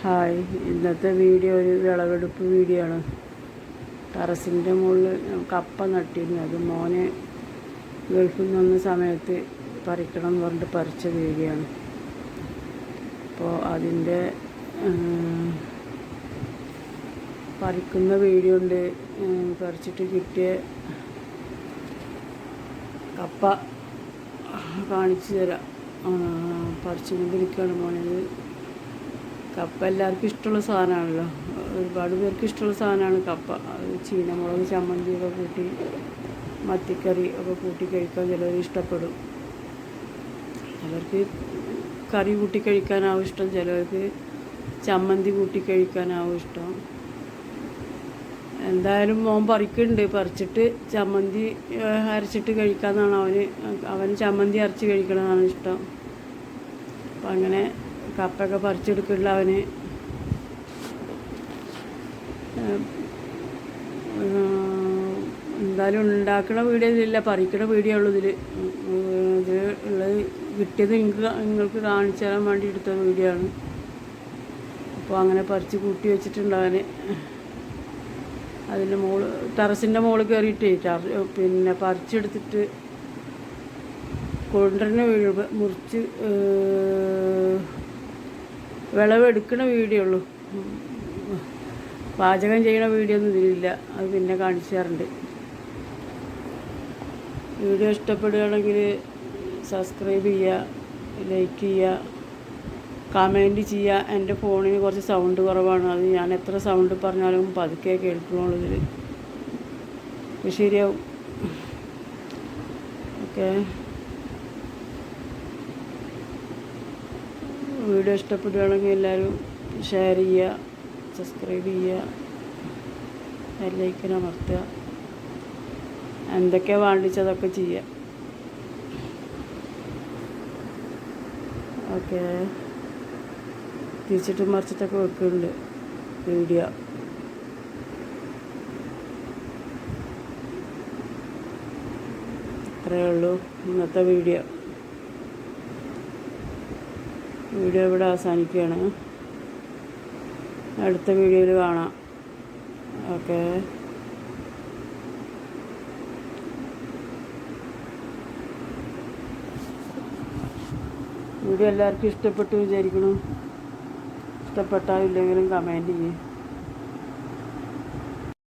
Hi. ഇന്നത്തെ video ഒരു വിളവെടുപ്പ് വീഡിയോ ആണ്. ടെറസിന്റെ മുകളിൽ കപ്പ നട്ടിരുന്നു. അത് മോനെ ഗൾഫിൽ നിന്ന് വന്ന സമയത്ത് പറിക്കണം എന്ന് പറഞ്ഞിട്ട് പറിച്ച വീഡിയോ ആണ് അപ്പോൾ അതിന്റെ പറിക്കുന്ന വീഡിയോ ഉണ്ട്. പറിച്ചിട്ട് കിട്ടിയ കപ്പ കാണിച്ചു തരാം. പറിച്ചു പറിച്ചുകൊണ്ടിരിക്കുകയാണ് മോനത് കപ്പ എല്ലാവർക്കും ഇഷ്ടമുള്ള സാധനമാണല്ലോ. ഒരുപാട് പേർക്ക് ഇഷ്ടമുള്ള സാധനമാണ് കപ്പ. ചീനമുളക് ചമ്മന്തിയൊക്കെ കൂട്ടി മത്തിക്കറി ഒക്കെ കൂട്ടി കഴിക്കാൻ ചിലർ ഇഷ്ടപ്പെടും. ചിലർക്ക് കറി കൂട്ടി കഴിക്കാനാവും ഇഷ്ടം. ചിലർക്ക് ചമ്മന്തി കൂട്ടി കഴിക്കാനാവും ഇഷ്ടം. എന്തായാലും മോൻ പറിക്കുന്നുണ്ട്. പറിച്ചിട്ട് ചമ്മന്തി അരച്ചിട്ട് കഴിക്കാമെന്നാണ് അവന് അവന് ചമ്മന്തി അരച്ച് കഴിക്കണമെന്നാണ് ഇഷ്ടം. അപ്പം അങ്ങനെ കപ്പൊക്കെ പറിച്ചെടുക്കുള്ള അവന്. എന്തായാലും ഉണ്ടാക്കണ വീഡിയോ ഇതിലില്ല പറിക്കണ വീഡിയോ ഉള്ളൂ ഇതിൽ ഇത് ഉള്ളത് കിട്ടിയത് നിങ്ങൾക്ക് നിങ്ങൾക്ക് കാണിച്ചു തരാൻ വേണ്ടി എടുത്ത വീഡിയോ ആണ് അപ്പോൾ അങ്ങനെ പറിച്ച് കൂട്ടി വെച്ചിട്ടുണ്ട് അവന്. അതിന്റെ മോൾ ടെറസിന്റെ മോൾ കയറിയിട്ടേ പിന്നെ പറിച്ചെടുത്തിട്ട് കൊണ്ടുവരുന്ന വീഴ് മുറിച്ച് ഏഹ്, വിളവെടുക്കണ വീഡിയോ ഉള്ളൂ. പാചകം ചെയ്യണ വീഡിയോ ഒന്നും ഇതിലില്ല. അത് പിന്നെ കാണിച്ചു തരുന്നുണ്ട് വീഡിയോ ഇഷ്ടപ്പെടുകയാണെങ്കിൽ സബ്സ്ക്രൈബ് ചെയ്യുക ലൈക്ക് ചെയ്യുക കമന്റ് ചെയ്യുക. എന്റെ ഫോണിന് കുറച്ച് സൗണ്ട് കുറവാണ്. അത് ഞാൻ എത്ര സൗണ്ട് പറഞ്ഞാലും പതുക്കെ കേൾക്കുന്നുള്ളൂ ഇതിൽ ശരിയാവും. ഓക്കെ വീഡിയോ ഇഷ്ടപ്പെടുകയാണെങ്കിൽ എല്ലാവരും ഷെയർ ചെയ്യുക സബ്സ്ക്രൈബ് ചെയ്യുക ബെല്ലൈക്കൻ അമർത്തുക. എന്തൊക്കെയാണ് വേണ്ടിച്ചതൊക്കെ ചെയ്യുക. ഓക്കെ. തിരിച്ചിട്ടും മറിച്ചിട്ടൊക്കെ വെക്കുന്നുണ്ട് വീഡിയോ. ഇത്രയേ ഉള്ളൂ ഇന്നത്തെ വീഡിയോ. വീഡിയോ ഇവിടെ അവസാനിക്കുകയാണ്. അടുത്ത വീഡിയോയിൽ കാണാം. ഓക്കെ. വീഡിയോ എല്ലാവർക്കും ഇഷ്ടപ്പെട്ടു വിചാരിക്കണം ഇഷ്ടപ്പെട്ടാൽ ഇല്ലെങ്കിലും കമന്റ് ചെയ്യും.